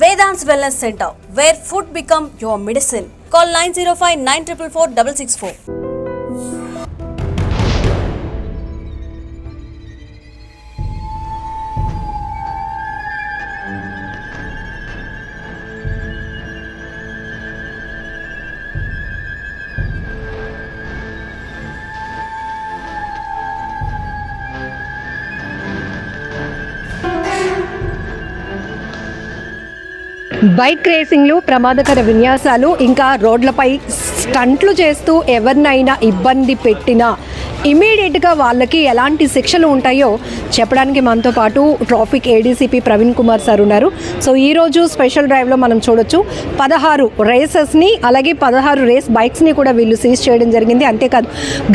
Vedant's Wellness Center, where food become your medicine. Call 905-944-664. Bike రేసింగ్లు ప్రమాదకర విన్యాసాలు ఇంకా రోడ్లపై స్టంట్లు చేస్తూ ఎవరినైనా ఇబ్బంది పెట్టినా ఇమీడియట్గా వాళ్ళకి ఎలాంటి శిక్షలు ఉంటాయో చెప్పడానికి మనతో పాటు traffic ADCP Praveen Kumar sir ఉన్నారు సో ఈరోజు స్పెషల్ డ్రైవ్లో మనం చూడొచ్చు పదహారు రేసెస్ని అలాగే పదహారు రేస్ బైక్స్ని కూడా వీళ్ళు సీజ్ చేయడం జరిగింది అంతేకాదు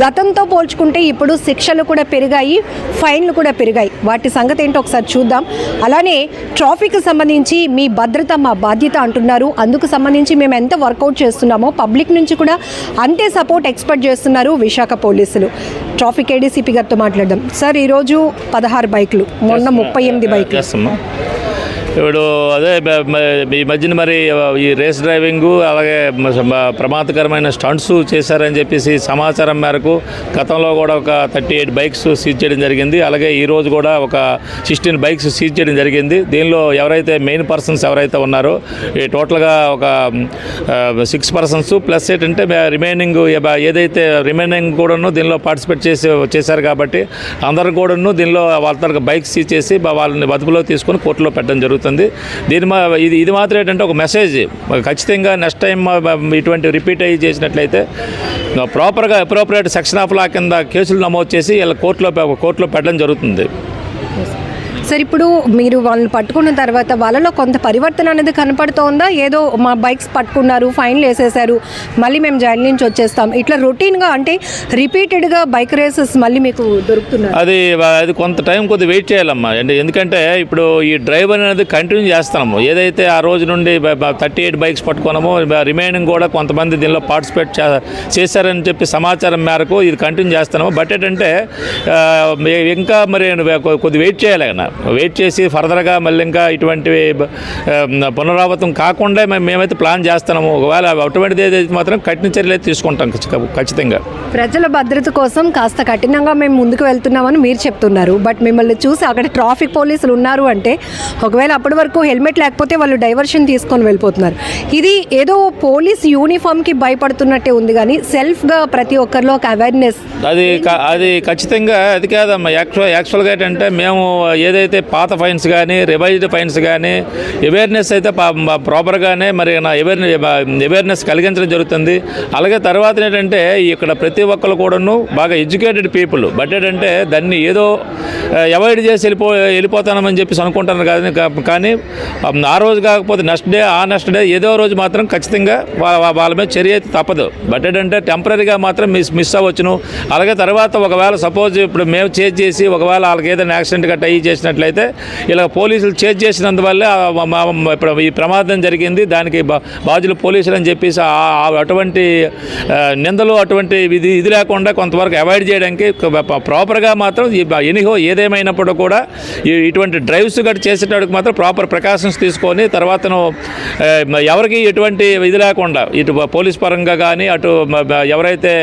గతంతో పోల్చుకుంటే ఇప్పుడు శిక్షలు కూడా పెరిగాయి ఫైన్లు కూడా పెరిగాయి వాటి సంగతి ఏంటో ఒకసారి చూద్దాం అలానే ట్రాఫిక్ సంబంధించి మీ భద్రత మా బాధ్యత అంటున్నారు అందుకు సంబంధించి మేము ఎంత వర్కౌట్ చేస్తున్నామో పబ్లిక్ నుంచి కూడా అంతే సపోర్ట్ ఎక్స్పెక్ట్ చేస్తున్నారు విశాఖ పోలీసులు ట్రాఫిక్ ఏడీసీపీ గారితో మాట్లాడదాం సార్ ఈరోజు పదహారు బైకులు మొన్న ముప్పై ఎనిమిది బైకులు ఇప్పుడు అదే ఈ మధ్యన మరి ఈ రేస్ డ్రైవింగు అలాగే ప్రమాదకరమైన స్టంట్స్ చేశారని చెప్పేసి సమాచారం మేరకు గతంలో కూడా ఒక థర్టీ ఎయిట్ బైక్స్ సీజ్ చేయడం జరిగింది అలాగే ఈరోజు కూడా ఒక సిక్స్టీన్ బైక్స్ సీజ్ చేయడం జరిగింది దీనిలో ఎవరైతే మెయిన్ పర్సన్స్ ఎవరైతే ఉన్నారో ఈ టోటల్గా ఒక సిక్స్ పర్సన్స్ ప్లస్ ఏంటంటే రిమైనింగ్ ఏదైతే రిమైనింగ్ కూడాను దీనిలో పార్టిసిపేట్ చేసి చేశారు కాబట్టి అందరు కూడాను దీనిలో వాళ్ళ బైక్ సీజ్ చేసి వాళ్ళని బతుకులో తీసుకొని కోర్టులో పెట్టడం జరుగుతుంది జరుగుతుంది దీని మా ఇది ఇది మాత్రం ఏంటంటే ఒక మెసేజ్ ఖచ్చితంగా నెక్స్ట్ టైం ఇటువంటి రిపీట్ అయ్యి చేసినట్లయితే ప్రాపర్గా అప్రోప్రియేట్ సెక్షన్ ఆఫ్ లా కింద కేసులు నమోదు చేసి ఇలా కోర్టులో కోర్టులో పెట్టడం జరుగుతుంది సార్ ఇప్పుడు మీరు వాళ్ళని పట్టుకున్న తర్వాత వాళ్ళలో కొంత పరివర్తన అనేది కనపడుతోందా ఏదో మా బైక్స్ పట్టుకున్నారు ఫైన్లు వేసేసారు మళ్ళీ మేము జాయిన్ నుంచి వచ్చేస్తాం ఇట్లా రొటీన్గా అంటే రిపీటెడ్గా బైక్ రేసెస్ మళ్ళీ మీకు దొరుకుతున్నాయి అది అది కొంత టైం కొద్ది వెయిట్ చేయాలమ్మా అంటే ఎందుకంటే ఇప్పుడు ఈ డ్రైవర్ అనేది కంటిన్యూ చేస్తున్నాము ఏదైతే ఆ రోజు నుండి థర్టీ ఎయిట్ బైక్స్ పట్టుకున్నామో రిమైనింగ్ కూడా కొంతమంది దీనిలో పార్టిసిపేట్ చేశారని చెప్పి సమాచారం మేరకు ఇది కంటిన్యూ చేస్తున్నాము బట్ ఏంటంటే ఇంకా మరి కొద్ది వెయిట్ చేయాలి ఆయన వెయిట్ చేసి ఫర్దర్గా మళ్ళీ ఇంకా ఇటువంటివి పునరావృతం కాకుండా మేము మేమైతే ప్లాన్ చేస్తున్నాము ఒకవేళ అటువంటిది ఏదైతే మాత్రం కఠిన చర్యలు అయితే తీసుకుంటాం ఖచ్చితంగా ప్రజల భద్రత కోసం కాస్త కఠినంగా మేము ముందుకు వెళ్తున్నామని మీరు చెప్తున్నారు బట్ మిమ్మల్ని చూసి అక్కడ ట్రాఫిక్ పోలీసులు ఉన్నారు అంటే ఒకవేళ అప్పటి వరకు హెల్మెట్ లేకపోతే వాళ్ళు డైవర్షన్ తీసుకొని వెళ్ళిపోతున్నారు ఇది ఏదో పోలీస్ యూనిఫామ్కి భయపడుతున్నట్టే ఉంది కానీ సెల్ఫ్గా ప్రతి ఒక్కరిలో ఒక అవేర్నెస్ అది అది ఖచ్చితంగా అది కాదమ్మా యాక్చువల్ యాక్చువల్గా ఏంటంటే మేము ఏ ఏదైతే పాత ఫైన్స్ కానీ రివైజ్డ్ ఫైన్స్ కానీ అవేర్నెస్ అయితే ప్రాపర్గానే మరి నా అవేర్నెస్ అవేర్నెస్ కలిగించడం జరుగుతుంది అలాగే తర్వాత ఏంటంటే ఇక్కడ ప్రతి ఒక్కరు కూడాను బాగా ఎడ్యుకేటెడ్ పీపుల్ బట్ ఏంటంటే దాన్ని ఏదో అవాయిడ్ చేసి వెళ్ళిపో వెళ్ళిపోతానని చెప్పేసి అనుకుంటాను కానీ కానీ ఆ రోజు కాకపోతే నెక్స్ట్ డే ఆ నెక్స్ట్ డే ఏదో రోజు మాత్రం ఖచ్చితంగా వాళ్ళ మీద చర్య అయితే తప్పదు బట్ ఏంటంటే టెంపరీగా మాత్రం మిస్ మిస్ అవ్వచ్చును అలాగే తర్వాత ఒకవేళ సపోజ్ ఇప్పుడు మేము చేజ్ చేసి ఒకవేళ వాళ్ళకి ఏదైనా యాక్సిడెంట్ గట్టా అయ్యి చేసి చేసినట్లయితే ఇలా పోలీసులు చేజ్ చేసినందువల్ల ఇప్పుడు ఈ ప్రమాదం జరిగింది దానికి బాధ్యులు పోలీసులు అని చెప్పేసి అటువంటి నిందలు అటువంటి ఇది ఇది లేకుండా కొంతవరకు అవాయిడ్ చేయడానికి ప్రాపర్గా మాత్రం ఎనిహో ఏదేమైనప్పుడు కూడా ఇటువంటి డ్రైవ్స్ గట్టి చేసేటప్పుడు మాత్రం ప్రాపర్ ప్రికాషన్స్ తీసుకొని తర్వాత ఎవరికి ఎటువంటి ఇది లేకుండా ఇటు పోలీస్ పరంగా కానీ అటు ఎవరైతే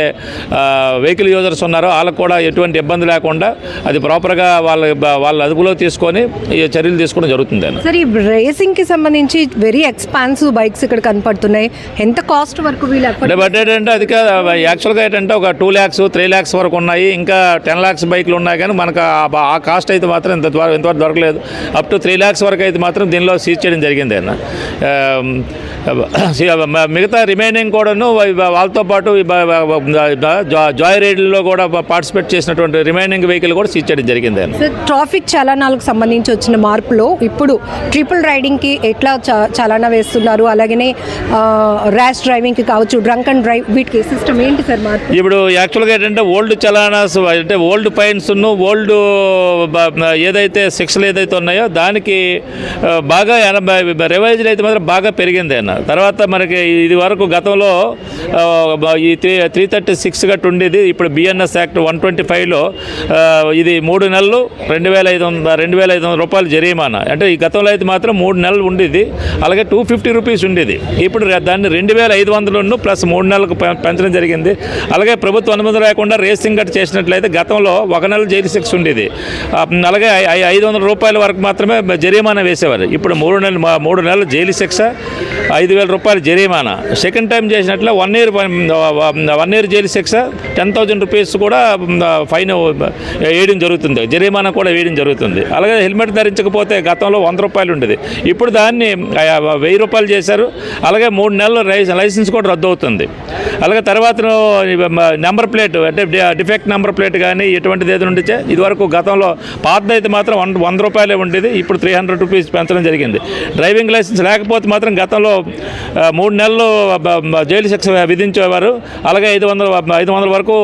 వెహికల్ యూజర్స్ ఉన్నారో వాళ్ళకు కూడా ఎటువంటి ఇబ్బంది లేకుండా అది ప్రాపర్గా వాళ్ళ వాళ్ళ అదుపులో పరిగణలో తీసుకొని చర్యలు తీసుకోవడం జరుగుతుంది సార్ ఈ రేసింగ్ కి సంబంధించి వెరీ ఎక్స్పాన్సివ్ బైక్స్ ఇక్కడ కనపడుతున్నాయి ఎంత కాస్ట్ వరకు ఏంటంటే అది యాక్చువల్గా ఏంటంటే ఒక టూ ల్యాక్స్ త్రీ ల్యాక్స్ వరకు ఉన్నాయి ఇంకా టెన్ ల్యాక్స్ బైక్లు ఉన్నాయి కానీ మనకు ఆ కాస్ట్ అయితే మాత్రం ఇంత ద్వారా ఇంతవరకు దొరకలేదు అప్ టు త్రీ ల్యాక్స్ వరకు అయితే మాత్రం దీనిలో సీజ్ చేయడం జరిగింది అన్న మిగతా రిమైనింగ్ కూడాను వాళ్ళతో పాటు జాయ్ రైడ్లో కూడా పార్టిసిపేట్ చేసినటువంటి రిమైనింగ్ వెహికల్ కూడా సీజ్ చేయడం జరిగింది ట్రాఫిక్ చాలా వాహనాలకు సంబంధించి వచ్చిన మార్పులో ఇప్పుడు ట్రిపుల్ రైడింగ్కి ఎట్లా చలనా వేస్తున్నారు అలాగనే ర్యాష్ డ్రైవింగ్కి కావచ్చు డ్రంక్ అండ్ డ్రైవ్ వీటికి సిస్టమ్ ఏంటి సార్ మార్పు ఇప్పుడు యాక్చువల్గా ఏంటంటే ఓల్డ్ చలానాస్ అంటే ఓల్డ్ పైన్స్ ఓల్డ్ ఏదైతే శిక్షలు ఏదైతే ఉన్నాయో దానికి బాగా రివైజ్డ్ అయితే మాత్రం బాగా పెరిగింది అన్న తర్వాత మనకి ఇది వరకు గతంలో ఈ త్రీ త్రీ థర్టీ సిక్స్ గట్టు ఉండేది ఇప్పుడు బిఎన్ఎస్ యాక్ట్ వన్ ట్వంటీ ఫైవ్లో ఇది మూడు నెలలు రెండు వేల ఐదు రెండు వేల ఐదు వందల రూపాయలు జరిమానా అంటే ఈ గతంలో అయితే మాత్రం మూడు నెలలు ఉండేది అలాగే టూ ఫిఫ్టీ రూపీస్ ఉండేది ఇప్పుడు దాన్ని రెండు వేల ఐదు వందలను ప్లస్ మూడు నెలలకు పెంచడం జరిగింది అలాగే ప్రభుత్వ అనుమతి లేకుండా రేసింగ్ కట్ చేసినట్లయితే గతంలో ఒక నెల జైలు శిక్ష ఉండేది అలాగే ఐదు వందల రూపాయల వరకు మాత్రమే జరిమానా వేసేవారు ఇప్పుడు మూడు నెలలు మూడు నెలల జైలు శిక్ష ఐదు వేల రూపాయలు జరిమానా సెకండ్ టైం చేసినట్లే వన్ ఇయర్ వన్ ఇయర్ జైలు శిక్ష టెన్ థౌజండ్ రూపీస్ కూడా ఫైన్ వేయడం జరుగుతుంది జరిమానా కూడా వేయడం జరుగుతుంది ఉండేది అలాగే హెల్మెట్ ధరించకపోతే గతంలో వంద రూపాయలు ఉండేది ఇప్పుడు దాన్ని వెయ్యి రూపాయలు చేశారు అలాగే మూడు నెలలు లైసెన్స్ కూడా రద్దు అవుతుంది అలాగే తర్వాత నెంబర్ ప్లేట్ అంటే డిఫెక్ట్ నెంబర్ ప్లేట్ కానీ ఎటువంటిది ఏదైనా ఉండితే ఇదివరకు గతంలో అయితే మాత్రం వన్ వంద రూపాయలే ఉండేది ఇప్పుడు త్రీ హండ్రెడ్ రూపీస్ పెంచడం జరిగింది డ్రైవింగ్ లైసెన్స్ లేకపోతే మాత్రం గతంలో మూడు నెలలు జైలు శిక్ష విధించేవారు అలాగే ఐదు వందల ఐదు వందల వరకు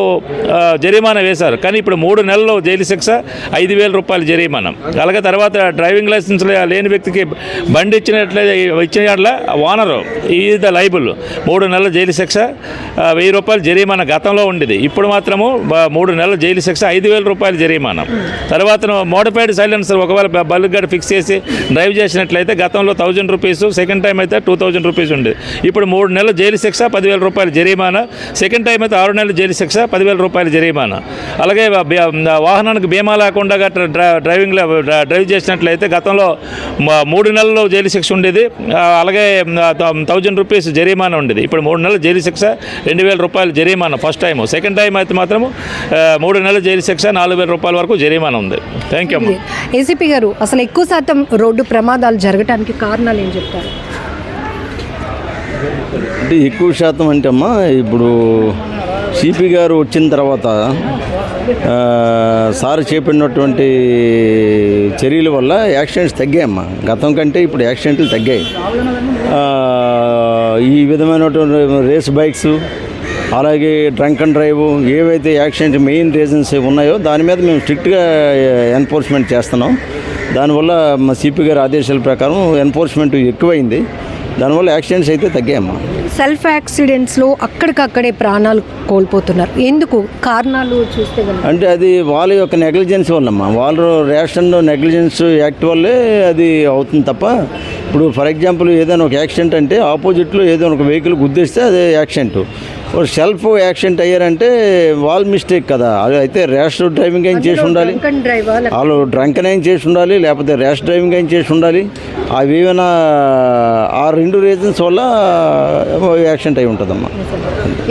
జరిమానా వేశారు కానీ ఇప్పుడు మూడు నెలలు జైలు శిక్ష ఐదు వేల రూపాయలు జరిమానా ఉన్నాం అలాగే తర్వాత డ్రైవింగ్ లైసెన్స్ లేని వ్యక్తికి బండి ఇచ్చినట్లయితే ఇచ్చిన ఓనరు ఈ ద లైబుల్ మూడు నెలల జైలు శిక్ష వెయ్యి రూపాయలు జరిమానా గతంలో ఉండేది ఇప్పుడు మాత్రము మూడు నెలల జైలు శిక్ష ఐదు వేల రూపాయలు జరిమానా తర్వాత మోడిఫైడ్ సైలెన్సర్ ఒకవేళ బల్లుగాడు ఫిక్స్ చేసి డ్రైవ్ చేసినట్లయితే గతంలో థౌజండ్ రూపీస్ సెకండ్ టైం అయితే టూ థౌజండ్ రూపీస్ ఉండేది ఇప్పుడు మూడు నెలల జైలు శిక్ష పదివేల రూపాయలు జరిమానా సెకండ్ టైం అయితే ఆరు నెలల జైలు శిక్ష పదివేల రూపాయలు జరిమానా అలాగే వాహనానికి బీమా లేకుండా డ్రైవ్ డ్రైవింగ్ డ్రైవ్ చేసినట్లయితే గతంలో మూడు నెలలు జైలు శిక్ష ఉండేది అలాగే థౌజండ్ రూపీస్ జరిమానా ఉండేది ఇప్పుడు మూడు నెలల జైలు శిక్ష రెండు వేల రూపాయలు జరిమానా ఫస్ట్ టైము సెకండ్ టైం అయితే మాత్రము మూడు నెలల జైలు శిక్ష నాలుగు వేల రూపాయల వరకు జరిమానా ఉంది థ్యాంక్ యూ ఏసీపీ గారు అసలు ఎక్కువ శాతం రోడ్డు ప్రమాదాలు జరగడానికి కారణాలు ఏం చెప్తారు అంటే ఎక్కువ శాతం అంటే అమ్మా ఇప్పుడు సిపి గారు వచ్చిన తర్వాత సార్ చేపడినటువంటి చర్యల వల్ల యాక్సిడెంట్స్ తగ్గాయమ్మా గతం కంటే ఇప్పుడు యాక్సిడెంట్లు తగ్గాయి ఈ విధమైనటువంటి రేస్ బైక్స్ అలాగే డ్రంక్ అండ్ డ్రైవ్ ఏవైతే యాక్సిడెంట్ మెయిన్ రీజన్స్ ఉన్నాయో దాని మీద మేము స్ట్రిక్ట్గా ఎన్ఫోర్స్మెంట్ చేస్తున్నాం దానివల్ల మా సిపి గారి ఆదేశాల ప్రకారం ఎన్ఫోర్స్మెంట్ ఎక్కువైంది దానివల్ల యాక్సిడెంట్స్ అయితే తగ్గాయమ్మా సెల్ఫ్ యాక్సిడెంట్స్లో అక్కడికక్కడే ప్రాణాలు కోల్పోతున్నారు ఎందుకు కారణాలు చూస్తే అంటే అది వాళ్ళ యొక్క నెగ్లిజెన్స్ వల్లమ్మా వాళ్ళు రేషన్ నెగ్లిజెన్స్ యాక్ట్ వల్లే అది అవుతుంది తప్ప ఇప్పుడు ఫర్ ఎగ్జాంపుల్ ఏదైనా ఒక యాక్సిడెంట్ అంటే ఆపోజిట్లో ఏదైనా ఒక వెహికల్ గుద్దేస్తే అదే యాక్సిడెంట్ ఒక సెల్ఫ్ యాక్సిడెంట్ అయ్యారంటే వాల్ మిస్టేక్ కదా అది అయితే ర్యాష్ డ్రైవింగ్ అయిన చేసి ఉండాలి వాళ్ళు డ్రంక్ అయిన చేసి ఉండాలి లేకపోతే ర్యాష్ డ్రైవింగ్ అయిన చేసి ఉండాలి అవి ఏమైనా ఆ రెండు రీజన్స్ వల్ల యాక్సిడెంట్ అయి ఉంటుందమ్మా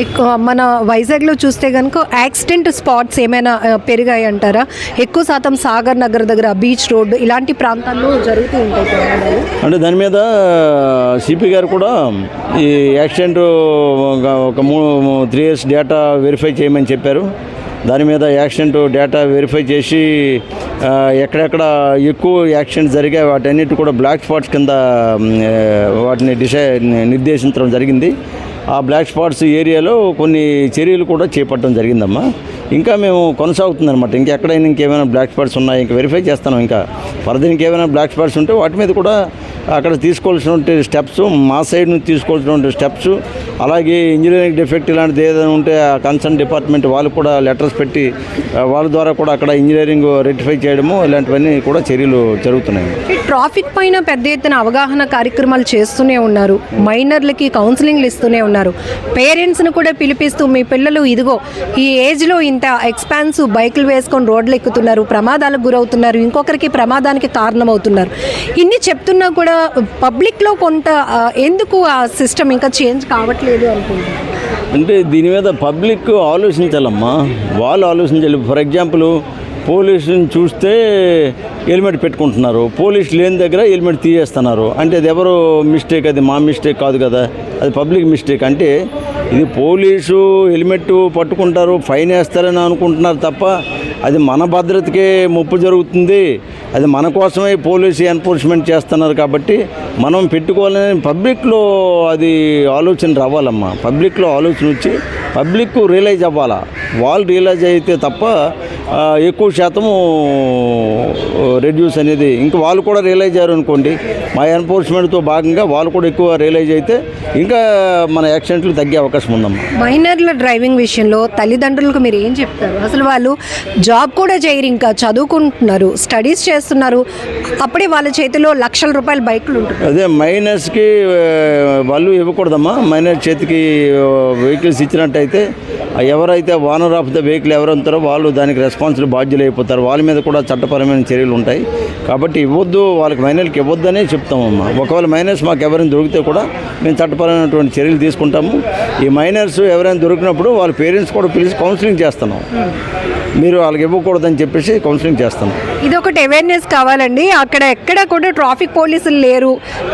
ఎక్కువ మన వైజాగ్లో చూస్తే కనుక యాక్సిడెంట్ స్పాట్స్ ఏమైనా పెరిగాయి అంటారా ఎక్కువ శాతం సాగర్ నగర్ దగ్గర బీచ్ రోడ్ ఇలాంటి ప్రాంతాల్లో జరుగుతూ ఉంటాయి అంటే దాని దాని మీద సిపి గారు కూడా ఈ యాక్సిడెంట్ ఒక మూడు త్రీ ఇయర్స్ డేటా వెరిఫై చేయమని చెప్పారు దాని మీద యాక్సిడెంట్ డేటా వెరిఫై చేసి ఎక్కడెక్కడ ఎక్కువ యాక్సిడెంట్ జరిగాయి వాటన్నిటి కూడా బ్లాక్ స్పాట్స్ కింద వాటిని డిసై నిర్దేశించడం జరిగింది ఆ బ్లాక్ స్పాట్స్ ఏరియాలో కొన్ని చర్యలు కూడా చేపట్టడం జరిగిందమ్మా ఇంకా మేము కొనసాగుతుందన్నమాట ఇంకెక్కడైనా ఇంకేమైనా బ్లాక్ స్పాట్స్ ఉన్నాయి ఇంకా వెరిఫై చేస్తాను ఇంకా ఫర్దర్ ఇంకేమైనా బ్లాక్ స్పాట్స్ ఉంటే వాటి మీద కూడా అక్కడ తీసుకోవాల్సినటువంటి స్టెప్స్ మా సైడ్ నుంచి తీసుకోవాల్సినటువంటి స్టెప్స్ అలాగే ఇంజనీరింగ్ డిఫెక్ట్ ఇలాంటిది ఏదైనా ఉంటే ఆ కన్సర్న్ డిపార్ట్మెంట్ వాళ్ళు కూడా లెటర్స్ పెట్టి వాళ్ళ ద్వారా కూడా అక్కడ ఇంజనీరింగ్ రెక్టిఫై చేయడము ఇలాంటివన్నీ కూడా చర్యలు జరుగుతున్నాయి ట్రాఫిక్ పైన పెద్ద ఎత్తున అవగాహన కార్యక్రమాలు చేస్తూనే ఉన్నారు మైనర్లకి కౌన్సిలింగ్లు ఇస్తూనే ఉన్నారు ఉన్నారు పేరెంట్స్ను కూడా పిలిపిస్తూ మీ పిల్లలు ఇదిగో ఈ ఏజ్లో ఇంత ఎక్స్పాన్స్ బైకులు వేసుకొని రోడ్లు ఎక్కుతున్నారు ప్రమాదాలకు గురవుతున్నారు ఇంకొకరికి ప్రమాదానికి కారణమవుతున్నారు ఇన్ని చెప్తున్నా కూడా పబ్లిక్లో కొంత ఎందుకు ఆ సిస్టమ్ ఇంకా చేంజ్ కావట్లేదు అనుకుంటున్నాను అంటే దీని మీద పబ్లిక్ ఆలోచించాలమ్మా వాళ్ళు ఆలోచించాలి ఫర్ ఎగ్జాంపుల్ పోలీసుని చూస్తే హెల్మెట్ పెట్టుకుంటున్నారు పోలీసులు లేని దగ్గర హెల్మెట్ తీసేస్తున్నారు అంటే అది ఎవరు మిస్టేక్ అది మా మిస్టేక్ కాదు కదా అది పబ్లిక్ మిస్టేక్ అంటే ఇది పోలీసు హెల్మెట్ పట్టుకుంటారు ఫైన్ వేస్తారని అనుకుంటున్నారు తప్ప అది మన భద్రతకే ముప్పు జరుగుతుంది అది మన కోసమే పోలీసు ఎన్ఫోర్స్మెంట్ చేస్తున్నారు కాబట్టి మనం పెట్టుకోవాలని పబ్లిక్లో అది ఆలోచన రావాలమ్మా పబ్లిక్లో ఆలోచన వచ్చి పబ్లిక్ రియలైజ్ అవ్వాలా వాళ్ళు రియలైజ్ అయితే తప్ప ఎక్కువ శాతము రెడ్యూస్ అనేది ఇంకా వాళ్ళు కూడా రియలైజ్ అయ్యారు అనుకోండి మా ఎన్ఫోర్స్మెంట్తో భాగంగా వాళ్ళు కూడా ఎక్కువ రియలైజ్ అయితే ఇంకా మన యాక్సిడెంట్లు తగ్గే అవకాశం ఉందమ్మా మైనర్ల డ్రైవింగ్ విషయంలో తల్లిదండ్రులకు మీరు ఏం చెప్తారు అసలు వాళ్ళు జాబ్ కూడా చేయరు ఇంకా చదువుకుంటున్నారు స్టడీస్ చేస్తారు చేస్తున్నారు అప్పుడే వాళ్ళ చేతిలో లక్షల రూపాయల బైకులు ఉంటాయి అదే మైనస్కి వాళ్ళు ఇవ్వకూడదమ్మా మైనస్ చేతికి వెహికల్స్ ఇచ్చినట్టయితే ఎవరైతే ఓనర్ ఆఫ్ ద వెహికల్ ఎవరంతారో వాళ్ళు దానికి రెస్పాన్సిబుల్ బాధ్యులు అయిపోతారు వాళ్ళ మీద కూడా చట్టపరమైన చర్యలు ఉంటాయి కాబట్టి ఇవ్వద్దు వాళ్ళకి మైనర్కి ఇవ్వద్దనే చెప్తామమ్మా ఒకవేళ మైనర్స్ మాకు ఎవరైనా దొరికితే కూడా మేము చట్టపరమైనటువంటి చర్యలు తీసుకుంటాము ఈ మైనర్స్ ఎవరైనా దొరికినప్పుడు వాళ్ళ పేరెంట్స్ కూడా పిలిచి కౌన్సిలింగ్ చేస్తున్నాం మీరు వాళ్ళకి ఇవ్వకూడదని చెప్పేసి కౌన్సిలింగ్ చేస్తాను ఇది ఒకటి అవేర్నెస్ కావాలండి అక్కడ ఎక్కడ కూడా ట్రాఫిక్ పోలీసులు లేరు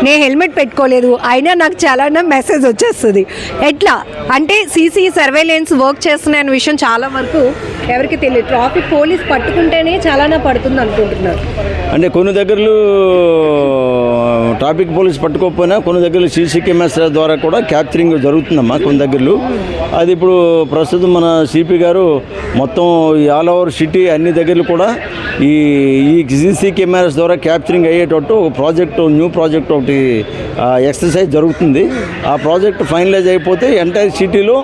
నేను హెల్మెట్ పెట్టుకోలేదు అయినా నాకు చాలా మెసేజ్ వచ్చేస్తుంది ఎట్లా అంటే సీసీ సర్వేలెన్స్ వర్క్ వర్క్ చేస్తున్నాయి అనే విషయం చాలా వరకు ఎవరికి తెలియదు ట్రాఫిక్ పోలీస్ పట్టుకుంటేనే చాలా పడుతుంది అనుకుంటున్నారు అంటే కొన్ని దగ్గరలు ట్రాఫిక్ పోలీస్ పట్టుకోకపోయినా కొన్ని దగ్గర సీసీ కెమెరాస్ ద్వారా కూడా క్యాప్చరింగ్ జరుగుతుందమ్మా కొన్ని దగ్గరలు అది ఇప్పుడు ప్రస్తుతం మన సిపి గారు మొత్తం ఆల్ ఓవర్ సిటీ అన్ని దగ్గరలు కూడా ఈ ఈ సీసీ కెమెరాస్ ద్వారా క్యాప్చరింగ్ అయ్యేటట్టు ఒక ప్రాజెక్టు న్యూ ప్రాజెక్ట్ ఒకటి ఎక్సర్సైజ్ జరుగుతుంది ఆ ప్రాజెక్ట్ ఫైనలైజ్ అయిపోతే ఎంటైర్ సిటీలో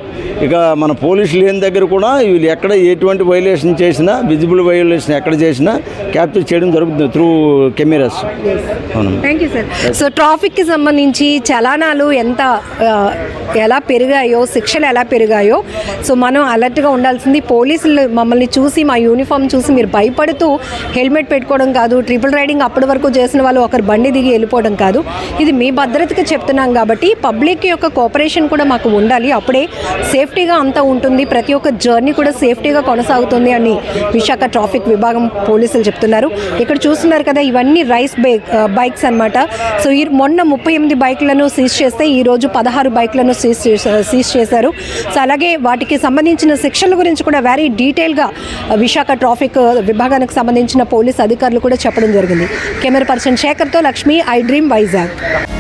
ఇక మన పోలీసులు లేని దగ్గర కూడా వీళ్ళు ఎక్కడ ఎటువంటి ఎటువంటి వయోలేషన్ చేసినా విజిబుల్ వయోలేషన్ ఎక్కడ చేసినా క్యాప్చర్ చేయడం జరుగుతుంది త్రూ కెమెరాస్ అవును థ్యాంక్ యూ సార్ సో ట్రాఫిక్కి సంబంధించి చలానాలు ఎంత ఎలా పెరిగాయో శిక్షలు ఎలా పెరిగాయో సో మనం అలర్ట్గా ఉండాల్సింది పోలీసులు మమ్మల్ని చూసి మా యూనిఫామ్ చూసి మీరు భయపడుతూ హెల్మెట్ పెట్టుకోవడం కాదు ట్రిపుల్ రైడింగ్ అప్పటి వరకు చేసిన వాళ్ళు ఒకరు బండి దిగి వెళ్ళిపోవడం కాదు ఇది మీ భద్రతకి చెప్తున్నాం కాబట్టి పబ్లిక్ యొక్క కోఆపరేషన్ కూడా మాకు ఉండాలి అప్పుడే సేఫ్టీగా అంతా ఉంటుంది ప్రతి ఒక్క జర్నీ కూడా సేఫ్టీగా కొనసాగుతుంది కొనసాగుతుంది అని విశాఖ ట్రాఫిక్ విభాగం పోలీసులు చెప్తున్నారు ఇక్కడ చూస్తున్నారు కదా ఇవన్నీ రైస్ బైక్స్ అనమాట సో ఈ మొన్న ముప్పై ఎనిమిది బైక్లను సీజ్ చేస్తే ఈరోజు పదహారు బైక్లను సీజ్ సీజ్ చేశారు సో అలాగే వాటికి సంబంధించిన శిక్షల గురించి కూడా వెరీ డీటెయిల్గా విశాఖ ట్రాఫిక్ విభాగానికి సంబంధించిన పోలీస్ అధికారులు కూడా చెప్పడం జరిగింది కెమెరా పర్సన్ శేఖర్తో లక్ష్మి ఐ డ్రీమ్ వైజాగ్